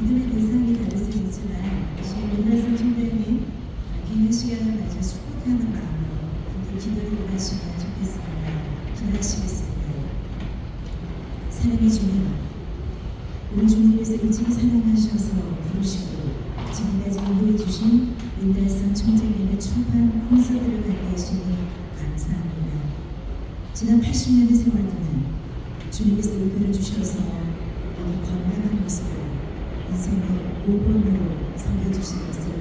믿음의 대상이 다를 수 있지만 윤달성 총장님 긴 시간을 가져 축복하는 마음으로 함께 기도를 임하시면 좋겠습니다. 기도하시겠습니다. 사랑의 주님, 우리 주님께서 일찍 사랑하셔서 부르시고 지금까지 인도해 주신 윤달성 총장님의 초반 콘서트를 갖게 하시니 감사합니다. 지난 80년의 세월 동안 주님께서 이끌어 주셔서 아주 건강한 모습으로 5번으로 섬겨주신 것을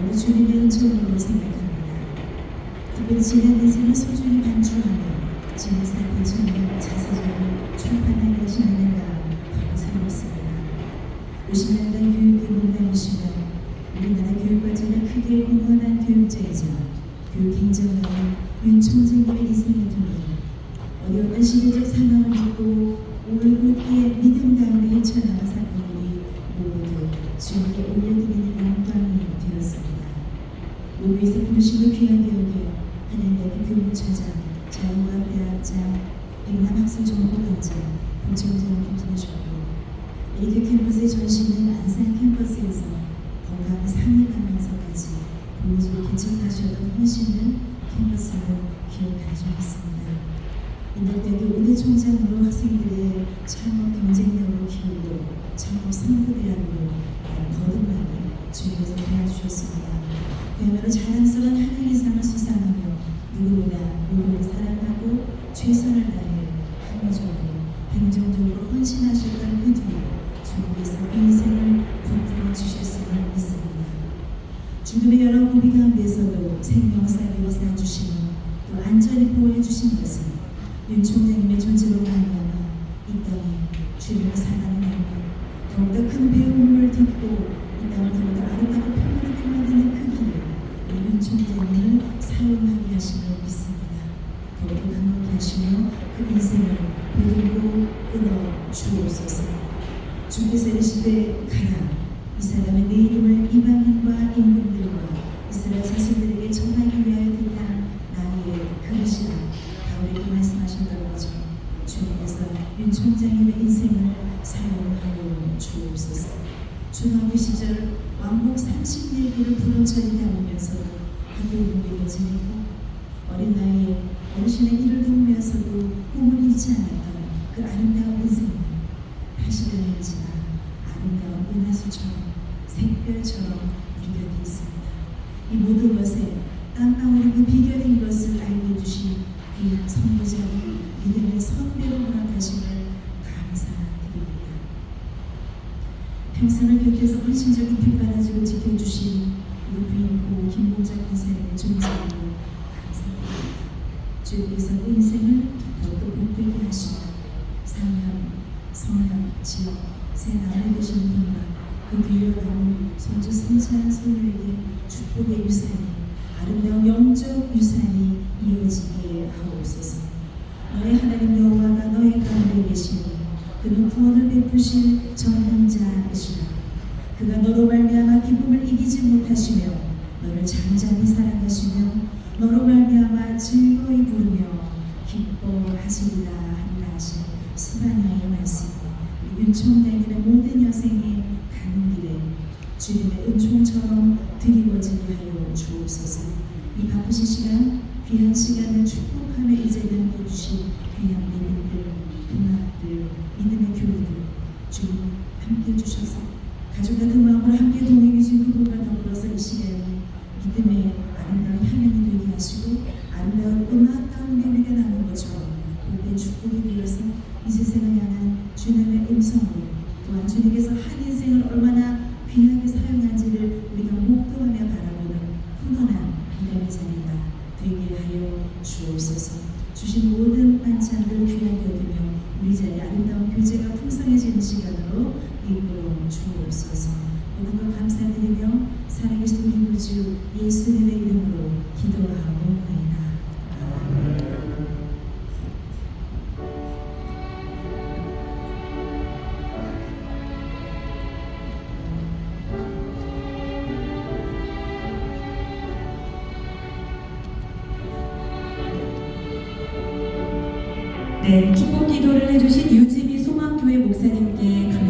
모두 주님의 은총으로 생각합니다. 특별히 지난 인생을 소중히 반주하며 지난 사건처럼 자세적으로 출판하게 하신 은혜가 감사롭습니다. 50년 간 교육에 몸담으시며 우리나라 교육 발전에 크게 공헌한 교육자이자 교육 행정가인 윤 총장님의 인생을 통해 어려운 시대적 상황을 딛고 올곧게 믿음 가운데 모두 주님께 올려드리는 영광이 되었습니다. 모두에서 부르심을 귀하게 여겨 하나님의 교육처장, 자연과학대학장, 백남학술정보관장, 부총장을 겸손하셨고 이렇게 캠퍼스의 전신은 안산 캠퍼스에서 건강을 상해가면서까지 보호지를 개척하셨던 헌신을 캠퍼스는 기억하고 있습니다. 인덕대학교 우대 총장으로 학생들의 창업 경쟁력을 키우고 창업 거듭나게 주님께서 도와주셨습니다. 그야말로 자랑스러운 하늘의 상을 수상하며 누구보다 누구를 사랑하고 최선을 다해 합리적으로 행정적으로 헌신하셨던 그 뒤에 주님께서 그 인생을 부풀어 주셨음을 믿습니다. 죽음의 여러 고비 가운데서도 생명사비로 쌓아주시며 또 안전히 보호해 주신 것은 윤 총장님의 존재로 말미암아 이 땅에 주님을 사랑하며 더욱더 큰 배움을 듣고 하심을 믿습니다. 더욱더 강력히 하시며 그 인생을 믿고 끌어 주옵소서. 주께서 이르시되 가라 이 사람의 내 이름을 이방인과 임금들과 이스라엘 자손들에게 전하기 위하여 그냥 나의 그릇이라 바울에게 말씀하셨던 것처럼 주님께서 윤 총장님의 인생을 사용하여 주옵소서. 중학교 시절 왕복 30내기를 부런처리 다니면서도 학교 공부를 지내고 어린 나이에 어르신의 일을 도우면서도 꿈을 잊지 않았던 그 아름다운 인생은 80여년이 지나 아름다운 은하수처럼 샛별처럼 우리 곁에 있습니다. 이 모든 것에 땀방울이 그 비결인 것을 알게 해주신 귀한 선교자를 믿음의 선배로 허락하심을 감사드립니다. 평생을 곁에서 헌신적인 뒷바라지로 지켜주신 우리 부인 고 김봉자 권사님의 존재로 감사드립니다. 주님께서 그 인생을 더욱더 복되게 하시고 상현, 성현, 지역, 새 나라에 계시는 분과 그 뒤를 나온 손주 승찬 소유에게 축복의 유산이 아름다운 영적 유산이 이어지게 하옵소서. 너의 하나님 여호와가 너의 가운데 계시니 그는 구원을 베푸실 전능자이시라. 그가 너로 말미암아 기쁨을 이기지 못하시며 너를 잠잠히 사랑하시며 너로 말미암아 즐거이 부르며 기뻐하시리라 하리라 하신 스바냐의 말씀 윤총장님의 모든 여생에 가는 길에 주님의 은총처럼 드리워지게 하여 주옵소서. 이 바쁘신 시간 귀한 시간을 축복하며 이제는 남겨주신 귀한 믿음들 동학들 믿음의 교회들 주님 함께 해주셔서 가족 같은 마음으로 함께 동행해 주신 그분과 더불어서 이 시간에 믿음의 아름다운 향연이 하시고 아름다운 음악 가운데 나눈 것처럼 복된 축복이 되어서 이 세상을 향한 주님의 음성으로 또한 주님께서 한 인생을 얼마나 귀하게 사용한지를 우리가 목도하며 바라보는 훈훈한 믿음의 자리가 되게 하여 주옵소서 주신 모든 반찬들 귀하게 여기며 우리 자리 아름다운 교제가 풍성해지는 시간으로 이끌어 주옵소서 모든 걸 감사드리며 살아계신 우리 구주 예수님의 이름으로 기도하옵나이다. 네, 축복 기도를 해주신 유지미 소망교회 목사님께 감사드립니다.